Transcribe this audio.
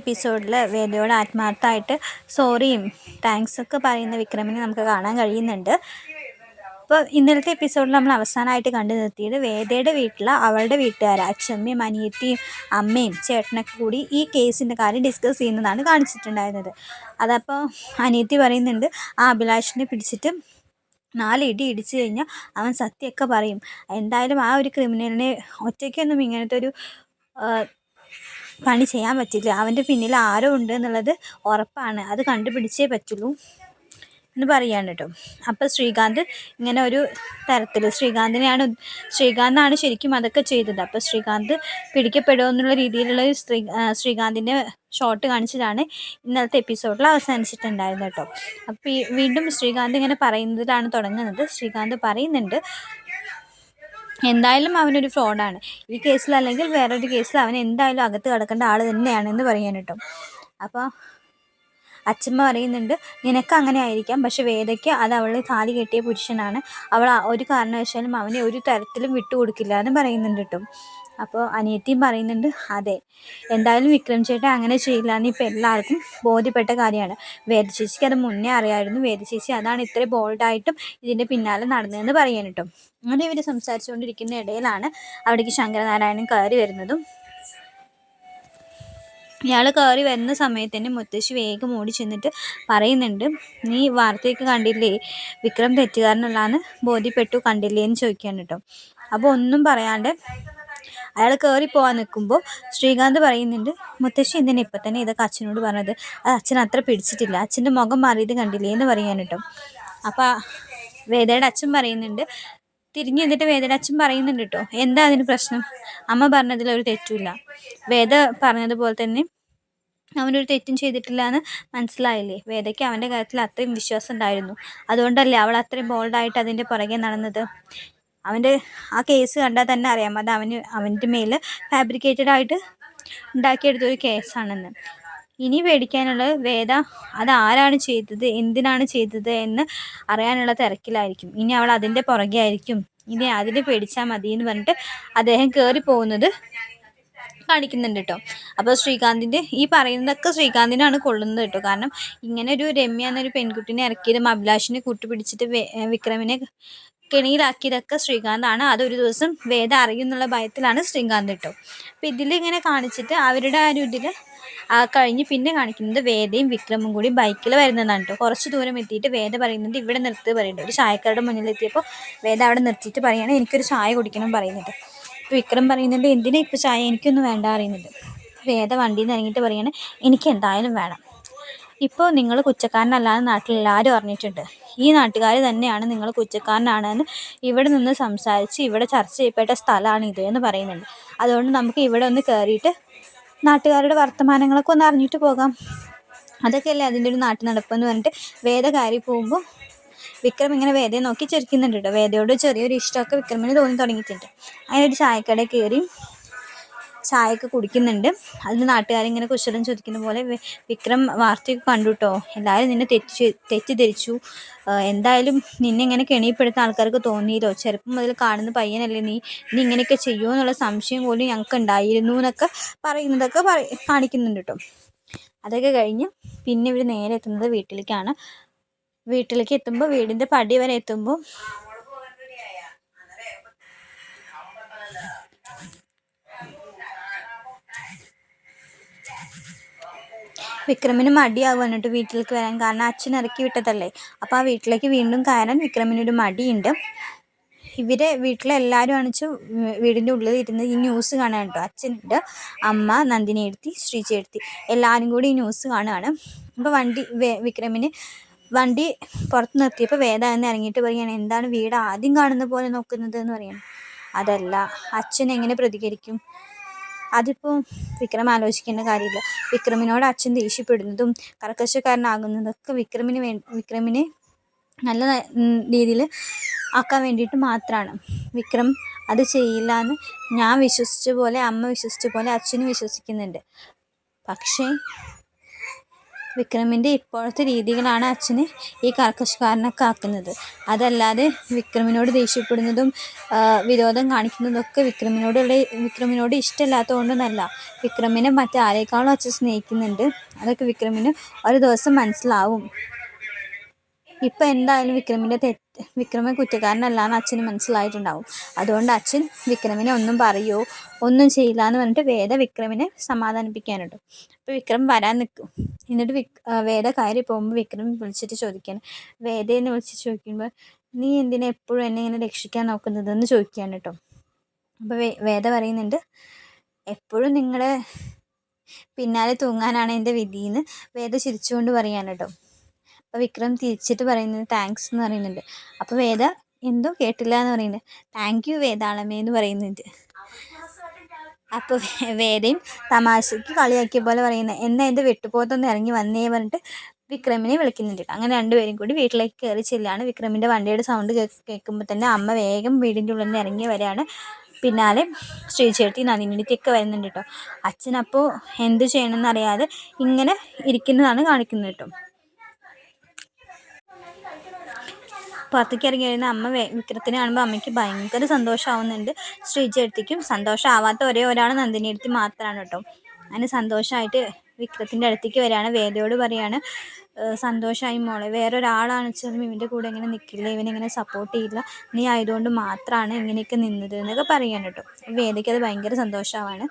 എപ്പിസോഡിൽ വേദയോട് ആത്മാർത്ഥമായിട്ട് സോറിയും താങ്ക്സ് ഒക്കെ പറയുന്ന വിക്രമിനെ നമുക്ക് കാണാൻ കഴിയുന്നുണ്ട്. അപ്പോൾ ഇന്നലത്തെ എപ്പിസോഡിൽ നമ്മൾ അവസാനമായിട്ട് കണ്ടു നിർത്തിയത് വേദയുടെ വീട്ടിൽ അവളുടെ വീട്ടുകാർ അച്ഛമ്മയും അനിയത്തിയും അമ്മയും ചേട്ടനൊക്കെ കൂടി ഈ കേസിന്റെ കാര്യം ഡിസ്കസ് ചെയ്യുന്നതാണ് കാണിച്ചിട്ടുണ്ടായിരുന്നത്. അതപ്പോൾ അനിയത്തി പറയുന്നുണ്ട് ആ അഭിലാഷിനെ പിടിച്ചിട്ട് നാല് ഇടി ഇടിച്ചു കഴിഞ്ഞാൽ അവൻ സത്യമൊക്കെ പറയും. എന്തായാലും ആ ഒരു ക്രിമിനലിനെ ഒറ്റയ്ക്കൊന്നും ഇങ്ങനത്തെ ഒരു പണി ചെയ്യാൻ പറ്റില്ല. അവന്റെ പിന്നിൽ ആരോ ഉണ്ട് എന്നുള്ളത് ഉറപ്പാണ്. അത് കണ്ടുപിടിച്ചേ പറ്റുള്ളൂ എന്ന് പറയാണ് കേട്ടോ. അപ്പോൾ ശ്രീകാന്ത് ഇങ്ങനെ ഒരു തരത്തിൽ ശ്രീകാന്തിനെയാണ് ശ്രീകാന്താണ് ശരിക്കും അതൊക്കെ ചെയ്തത്. അപ്പോൾ ശ്രീകാന്ത് പിടിക്കപ്പെടുമോ എന്നുള്ള രീതിയിലുള്ള ഒരു ശ്രീ ശ്രീകാന്തിന്റെ ഷോട്ട് കാണിച്ചതാണ് ഇന്നലത്തെ എപ്പിസോഡിൽ അവസാനിച്ചിട്ടുണ്ടായിരുന്നു കേട്ടോ. അപ്പോൾ വീണ്ടും ശ്രീകാന്ത് ഇങ്ങനെ പറയുന്നതിലാണ് തുടങ്ങുന്നത്. ശ്രീകാന്ത് പറയുന്നുണ്ട് എന്തായാലും അവനൊരു ഫ്രോഡാണ് ഈ കേസിൽ കേസിലല്ലെങ്കിൽ വേറൊരു കേസിൽ അവൻ എന്തായാലും അകത്ത് കിടക്കേണ്ട ആൾ തന്നെയാണ് എന്ന് പറയാൻ കേട്ടോ. അപ്പോൾ അച്ഛമ്മ പറയുന്നുണ്ട് നിനക്ക് അങ്ങനെ ആയിരിക്കാം പക്ഷെ വേദയ്ക്ക് അത് അവൾ താലി കെട്ടിയ പുരുഷനാണ്. അവൾ ഒരു കാരണവശാലും അവനെ ഒരു തരത്തിലും വിട്ടുകൊടുക്കില്ല എന്ന് പറയുന്നുണ്ട് കേട്ടോ. അപ്പോൾ അനിയത്തിയും പറയുന്നുണ്ട് അതെ എന്തായാലും വിക്രം ചേട്ടൻ അങ്ങനെ ചെയ്യില്ല എന്ന് ഇപ്പോൾ എല്ലാവർക്കും ബോധ്യപ്പെട്ട കാര്യമാണ്. വേദ ചേച്ചിക്ക് അത് മുന്നേ അറിയായിരുന്നു. വേദ ചേച്ചി അതാണ് ഇത്ര ബോൾഡായിട്ടും ഇതിന്റെ പിന്നാലെ നടന്നതെന്ന് പറയാൻ കേട്ടോ അങ്ങനെ ഇവർ സംസാരിച്ചുകൊണ്ടിരിക്കുന്ന ഇടയിലാണ് അവിടേക്ക് ശങ്കരനാരായണൻ കയറി വരുന്നതും. ഇയാൾ കയറി വരുന്ന സമയത്ത് തന്നെ മുത്തശ്ശി വേഗം ഓടി ചെന്നിട്ട് പറയുന്നുണ്ട് നീ വാർത്തയൊക്കെ കണ്ടില്ലേ? വിക്രം തെറ്റുകാരനുള്ളതെന്ന് ബോധ്യപ്പെട്ടു കണ്ടില്ലേ എന്ന് ചോദിക്കാൻ കേട്ടോ അപ്പോൾ ഒന്നും പറയാണ്ട് അയാൾ കയറി പോകാൻ നിൽക്കുമ്പോൾ ശ്രീകാന്ത് പറയുന്നുണ്ട് മുത്തശ്ശി എന്തിനാ ഇപ്പം തന്നെ ഇതൊക്കെ അച്ഛനോട് പറഞ്ഞത്? അത് അച്ഛൻ അത്ര പിടിച്ചിട്ടില്ല. അച്ഛന്റെ മുഖം മാറിയത് കണ്ടില്ലേ എന്ന് പറയാൻ കേട്ടോ. അപ്പോൾ വേദയുടെ അച്ഛൻ പറയുന്നുണ്ട് തിരിഞ്ഞു നിന്നിട്ട് വേദയുടെ അച്ഛൻ പറയുന്നുണ്ട് കേട്ടോ. എന്താ അതിന് പ്രശ്നം? അമ്മ പറഞ്ഞതിൽ ഒരു തെറ്റുമില്ല. വേദ പറഞ്ഞതുപോലെ തന്നെ അവനൊരു തെറ്റും ചെയ്തിട്ടില്ല എന്ന് മനസ്സിലായില്ലേ? വേദയ്ക്ക് അവന്റെ കാര്യത്തിൽ അത്രയും വിശ്വാസം ഉണ്ടായിരുന്നു. അതുകൊണ്ടല്ലേ അവൾ അത്രയും ബോൾഡായിട്ട് അതിന്റെ പുറകെ നടന്നത്? അവന്റെ ആ കേസ് കണ്ടാൽ തന്നെ അറിയാം. അത് അവന് അവന്റെ മേൽ ഫാബ്രിക്കേറ്റഡ് ആയിട്ട് ഉണ്ടാക്കിയെടുത്തൊരു കേസാണെന്ന്. ഇനി പേടിക്കാനുള്ള വേദ അത് ആരാണ് ചെയ്തത് എന്തിനാണ് ചെയ്തത് എന്ന് അറിയാനുള്ള തിരക്കിലായിരിക്കും. ഇനി അവൾ അതിന്റെ പുറകെ ആയിരിക്കും. ഇനി അതിനെ പേടിച്ചാൽ മതി എന്ന് പറഞ്ഞിട്ട് അദ്ദേഹം കയറി പോകുന്നത് കാണിക്കുന്നുണ്ട് കേട്ടോ. അപ്പോൾ ശ്രീകാന്തിന്റെ ഈ പറയുന്നതൊക്കെ ശ്രീകാന്തിനാണ് കൊള്ളുന്നത് കേട്ടോ. കാരണം ഇങ്ങനെ ഒരു രമ്യ എന്നൊരു പെൺകുട്ടിനെ ഇറക്കിയതും അഭിലാഷിനെ കൂട്ടുപിടിച്ചിട്ട് വിക്രമിനെ കെണിയിലാക്കിയതൊക്കെ ശ്രീകാന്താണ്. അതൊരു ദിവസം വേദ അറിയുന്നുള്ള ഭയത്തിലാണ് ശ്രീകാന്ത് കേട്ടോ. അപ്പോൾ ഇതിലിങ്ങനെ കാണിച്ചിട്ട് അവരുടെ ആ ഒരു ഇതിൽ കഴിഞ്ഞ് പിന്നെ കാണിക്കുന്നത് വേദയും വിക്രമും കൂടി ബൈക്കിൽ വരുന്നതാണ് കേട്ടോ. കുറച്ച് ദൂരം എത്തിയിട്ട് വേദ പറയുന്നുണ്ട് ഇവിടെ നിർത്തി പറയുന്നുണ്ട്. ഒരു ചായക്കാരുടെ മുന്നിൽ എത്തിയപ്പോൾ വേദ അവിടെ നിർത്തിയിട്ട് പറയുകയാണ് എനിക്കൊരു ചായ കുടിക്കണം പറയുന്നുണ്ട്. വിക്രം പറയുന്നുണ്ട് എന്തിനാ ഇപ്പോൾ ചായ? എനിക്കൊന്നും വേണ്ട അറിയുന്നുണ്ട് വേദ വണ്ടിയിൽ നിന്ന് ഇറങ്ങിയിട്ട് പറയാണ് എനിക്ക് എന്തായാലും വേണം. ഇപ്പോൾ നിങ്ങൾ കുറ്റക്കാരനല്ലാതെ നാട്ടിൽ എല്ലാവരും അറിഞ്ഞിട്ടുണ്ട്. ഈ നാട്ടുകാർ തന്നെയാണ് നിങ്ങൾ കുറ്റക്കാരനാണെന്ന് ഇവിടെ നിന്ന് സംസാരിച്ച് ഇവിടെ ചർച്ച ചെയ്യപ്പെട്ട സ്ഥലമാണ് ഇത് എന്ന് പറയുന്നുണ്ട്. അതുകൊണ്ട് നമുക്ക് ഇവിടെ ഒന്ന് കയറിയിട്ട് നാട്ടുകാരുടെ വർത്തമാനങ്ങളൊക്കെ ഒന്ന് അറിഞ്ഞിട്ട് പോകാം. അതൊക്കെയല്ലേ അതിന്റെ ഒരു നാട്ടു നടപ്പെന്ന് പറഞ്ഞിട്ട് വേദ കയറി പോകുമ്പോൾ വിക്രം ഇങ്ങനെ വേദയെ നോക്കി ചിരിക്കുന്നുണ്ട് കേട്ടോ. വേദയോട് ചെറിയൊരു ഇഷ്ടമൊക്കെ വിക്രമിന് തോന്നി തുടങ്ങിയിട്ടുണ്ട്. അങ്ങനെ ഒരു ചായക്കട കയറി ചായയൊക്കെ കുടിക്കുന്നുണ്ട്. അതിന് നാട്ടുകാരിങ്ങനെ കുശലം ചോദിക്കുന്ന പോലെ വിക്രം വാർത്തയൊക്കെ കണ്ടു കേട്ടോ എല്ലാവരും നിന്നെ തെറ്റി തെറ്റിദ്ധരിച്ചു. എന്തായാലും നിന്നെ ഇങ്ങനെ കെണിപ്പെടുത്ത ആൾക്കാർക്ക് തോന്നിയില്ലോ. ചെറുപ്പം മുതൽ കാണുന്ന പയ്യനല്ലേ നീ. നീ ഇങ്ങനെയൊക്കെ ചെയ്യുമോ എന്നുള്ള സംശയം പോലും ഞങ്ങൾക്ക് ഉണ്ടായിരുന്നു എന്നൊക്കെ പറയുന്നതൊക്കെ പറ കാണിക്കുന്നുണ്ട് കേട്ടോ അതൊക്കെ കഴിഞ്ഞ് പിന്നെ ഇവർ നേരെ എത്തുന്നത് വീട്ടിലേക്കാണ്. വീട്ടിലേക്ക് എത്തുമ്പോൾ വീടിന്റെ പടി വരെ എത്തുമ്പോൾ വിക്രമിന് മടിയാവുകയാണ് കേട്ടോ വീട്ടിലേക്ക് വരാൻ. കാരണം അച്ഛൻ ഇറക്കി വിട്ടതല്ലേ. അപ്പോൾ ആ വീട്ടിലേക്ക് വീണ്ടും കയറാൻ വിക്രമിനൊരു മടിയുണ്ട്. ഇവരെ വീട്ടിലെല്ലാവരും അണിച്ച് വീടിന്റെ ഉള്ളിൽ ഇരുന്ന് ഈ ന്യൂസ് കാണാൻ കേട്ടോ അച്ഛനുണ്ട് അമ്മ നന്ദിനി എഴുത്തി ശ്രീജി എഴുത്തി എല്ലാവരും കൂടി ഈ ന്യൂസ് കാണുകയാണ് അപ്പോൾ വണ്ടി വിക്രമിന് വണ്ടി പുറത്ത് നിർത്തിയപ്പോൾ വേദ എന്ന് ഇറങ്ങിയിട്ട് പറയുകയാണ് എന്താണ് വീട് ആദ്യം കാണുന്ന പോലെ നോക്കുന്നത്? എന്ന് പറയണം അതല്ല അച്ഛൻ എങ്ങനെ പ്രതികരിക്കും? അതിപ്പോൾ വിക്രം ആലോചിക്കേണ്ട കാര്യമില്ല. വിക്രമിനോട് അച്ഛൻ ദേഷ്യപ്പെടുന്നതും കർക്കശക്കാരനാകുന്നതൊക്കെ വിക്രമിന് വേ വിക്രമിനെ നല്ല രീതിയിൽ ആക്കാൻ വേണ്ടിയിട്ട് മാത്രമാണ് വിക്രം അത് ചെയ്യില്ല എന്ന് ഞാൻ വിശ്വസിച്ച പോലെ അമ്മ വിശ്വസിച്ച പോലെ അച്ഛനും വിശ്വസിക്കുന്നുണ്ട്. പക്ഷേ വിക്രമിന്റെ ഇപ്പോഴത്തെ രീതികളാണ് അച്ഛനെ ഈ കർക്കശക്കാരനൊക്കെ ആക്കുന്നത്. അതല്ലാതെ വിക്രമിനോട് ദേഷ്യപ്പെടുന്നതും വിരോധം കാണിക്കുന്നതൊക്കെ വിക്രമിനോടുള്ള വിക്രമിനോട് ഇഷ്ടമില്ലാത്തതുകൊണ്ടൊന്നല്ല. വിക്രമിനെ മറ്റാരേക്കാളും അച്ഛൻ സ്നേഹിക്കുന്നുണ്ട്. അതൊക്കെ വിക്രമിന് ഒരു ദിവസം മനസ്സിലാവും. ഇപ്പം എന്തായാലും വിക്രമിന്റെ തെറ്റ് വിക്രമൻ കുറ്റക്കാരനല്ലാന്ന് അച്ഛന് മനസ്സിലായിട്ടുണ്ടാവും. അതുകൊണ്ട് അച്ഛൻ വിക്രമിനെ ഒന്നും പറയുമോ ഒന്നും ചെയ്യില്ല എന്ന് പറഞ്ഞിട്ട് വേദ വിക്രമിനെ സമാധാനിപ്പിക്കാനുണ്ട്. അപ്പോൾ വിക്രം വരാൻ നിൽക്കും എന്നിട്ട് വിക് വേദ കയറി പോകുമ്പോൾ വിക്രം വിളിച്ചിട്ട് ചോദിക്കാൻ വേദയെന്ന് വിളിച്ച് ചോദിക്കുമ്പോൾ നീ എന്തിനാ എപ്പോഴും എന്നെ ഇങ്ങനെ രക്ഷിക്കാൻ നോക്കുന്നത് എന്ന് ചോദിക്കുകയാണ് കേട്ടോ അപ്പോൾ വേദ പറയുന്നുണ്ട് എപ്പോഴും നിങ്ങളെ പിന്നാലെ തൂങ്ങാനാണ് എന്റെ വിധിയെന്ന് വേദ ചിരിച്ചുകൊണ്ട് പറയാണ് കേട്ടോ അപ്പോൾ വിക്രം തിരിച്ചിട്ട് പറയുന്നത് താങ്ക്സ് എന്ന് പറയുന്നുണ്ട്. അപ്പോൾ വേദ എന്തോ കേട്ടില്ല എന്ന് പറയുന്നുണ്ട്. താങ്ക് യു വേദാളമേ എന്ന് പറയുന്നുണ്ട്. അപ്പോൾ വേദയും തമാശയ്ക്ക് കളിയാക്കിയ പോലെ പറയുന്നത് എന്നാ എന്റെ വെട്ടുപോത്തൊന്ന് ഇറങ്ങി വന്നേ പറഞ്ഞിട്ട് വിക്രമിനെ വിളിക്കുന്നുണ്ട്. അങ്ങനെ രണ്ടുപേരും കൂടി വീട്ടിലേക്ക് കയറി ചെല്ലാണ്. വിക്രമിന്റെ വണ്ടിയുടെ സൗണ്ട് കേൾക്കുമ്പോൾ തന്നെ അമ്മ വേഗം വീടിന്റെ ഉള്ളിൽ നിന്ന് ഇറങ്ങി വരികയാണ് പിന്നാലെ ശ്രീചേർത്തി നന്ദിനിയൊക്കെ വരുന്നുണ്ട് കേട്ടോ. അച്ഛനപ്പോൾ എന്ത് ചെയ്യണമെന്ന് അറിയാതെ ഇങ്ങനെ ഇരിക്കുന്നതാണ് കാണിക്കുന്നത് കേട്ടോ. പുറത്തേക്ക് ഇറങ്ങി വരുന്ന അമ്മ വിക്രത്തിനെ കാണുമ്പോൾ അമ്മയ്ക്ക് ഭയങ്കര സന്തോഷമാവുന്നുണ്ട് ശ്രീജയടുത്തേക്കും സന്തോഷമാവാത്ത ഒരേ ഒരാൾ നന്ദിനി അടുത്ത് മാത്രമാണ് കേട്ടോ. അങ്ങനെ സന്തോഷമായിട്ട് വിക്രത്തിന്റെ അടുത്തേക്ക് വരികയാണ്. വേദയോട് പറയാണ് സന്തോഷമായി മോളെ. വേറൊരാളാണ് വെച്ചാലും ഇവന്റെ കൂടെ ഇങ്ങനെ നിൽക്കില്ല ഇവനിങ്ങനെ സപ്പോർട്ട് ചെയ്യില്ല. നീ ആയതുകൊണ്ട് മാത്രമാണ് ഇങ്ങനെയൊക്കെ നിന്നത് എന്നൊക്കെ പറയാണ് കേട്ടോ. വേദയ്ക്ക് അത് ഭയങ്കര സന്തോഷമാവാണ്